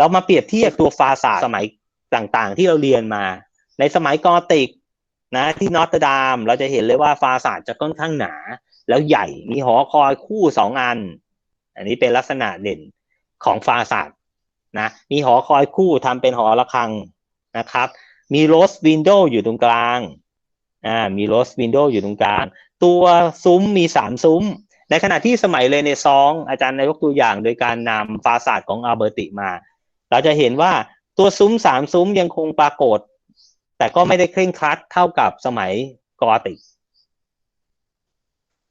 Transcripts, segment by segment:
เรามาเปรียบเทียบตัวฟาสาสมัยต่างๆ ที่เราเรียนมา ในสมัยกอติกนะที่นอตดามเราจะเห็นเลยว่าฟาสาดจะค่อนข้างหนา แล้วใหญ่มีหอคอยคู่สองอัน อันนี้เป็นลักษณะเด่นของฟาสาดนะมีหอคอยคู่ทำเป็นหอระฆังนะครับ มีโรสวินโดว์อยู่ตรงกลางอ่ามีโรสวินโดว์อยู่ตรงกลาง ตัวซุ้มมีสามซุ้ม ในขณะที่สมัยเรเนซองส์อาจารย์นายกตัวอย่างโดยการนำฟาสาดของอัลเบอร์ติมา เราจะเห็นว่าตัวซุ้มสามซุ้มยังคงปรากฏ แต่ก็ไม่ได้เคร่งครัดเท่ากับสมัยกอติก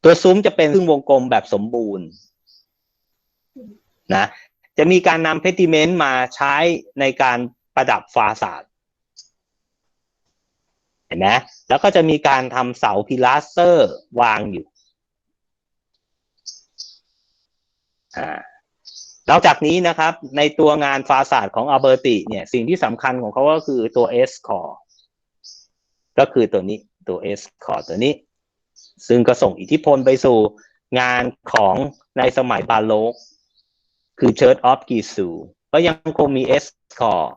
ตัวซุ้มจะเป็นครึ่งวงกลมแบบสมบูรณ์นะจะมีการนำเพติเมนต์มาใช้ในการประดับฟาสาดเห็นไหมแล้วก็จะมีการทำเสาพิลาสเตอร์วางอยู่อ่า นอกจากนี้นะครับ ในตัวงานฟาสาดของอัลเบอร์ติเนี่ย สิ่งที่สำคัญของเขาก็คือตัว S core ก็คือตัวนี้ตัว S core ตัวนี้ ซึ่งก็ส่งอิทธิพลไปสู่งานของในสมัยบาโลก คือ Church of Gisu ก็ยังคงมี S core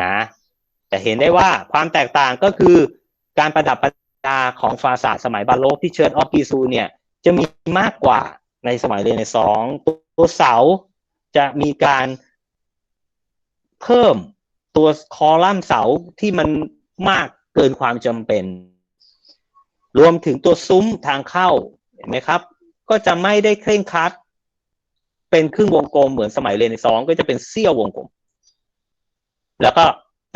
นะแต่เห็นได้ว่าความแตกต่างก็คือการประดับประดาของฟาสาดสมัยบาโลกที่เชิญออฟกิซูเนี่ย จะมีมากกว่าในสมัยเรเนซองส์ ตัวเสาจะมีการเพิ่มตัวคอลัมน์เสาที่มันมากเกินความจำเป็น รวมถึงตัวซุ้มทางเข้าเห็นไหมครับ ก็จะไม่ได้เคร่งครัด เป็นครึ่งวงกลมเหมือนสมัยเรเนซองก็จะเป็นเสี้ยววงกลม แล้วก็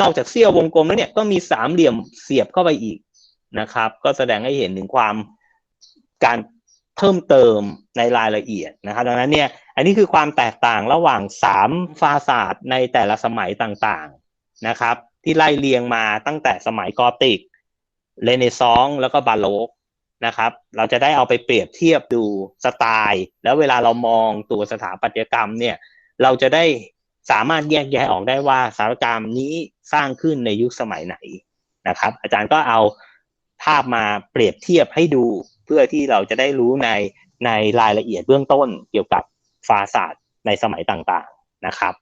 นอกจากเสี้ยววงกลมแล้วเนี่ยก็มีสามเหลี่ยมเสียบเข้าไปอีกนะครับ ก็แสดงให้เห็นถึงความการเพิ่มเติมในรายละเอียดนะครับ ดังนั้นเนี่ย อันนี้คือความแตกต่างระหว่างสามฟาสาดในแต่ละสมัยต่างๆนะครับ ที่ไล่เรียงมาตั้งแต่สมัยกอติกเรเนซองส์แล้วก็บาโลกนะครับ เราจะได้เอาไปเปรียบเทียบดูสไตล์ แล้วเวลาเรามองตัวสถาปัตยกรรมเนี่ย เราจะได้สามารถแยกแยะออกได้ว่าสถารกรรมนี้สร้างขึ้นในยุคสมัยไหนนะครับ อาจารย์ก็เอาภาพมาเปรียบเทียบให้ดู เพื่อที่เราจะได้รู้ในในรายละเอียดเบื้องต้นเกี่ยวกับ ฟาศาสตร์ในสมัยต่างๆนะครับ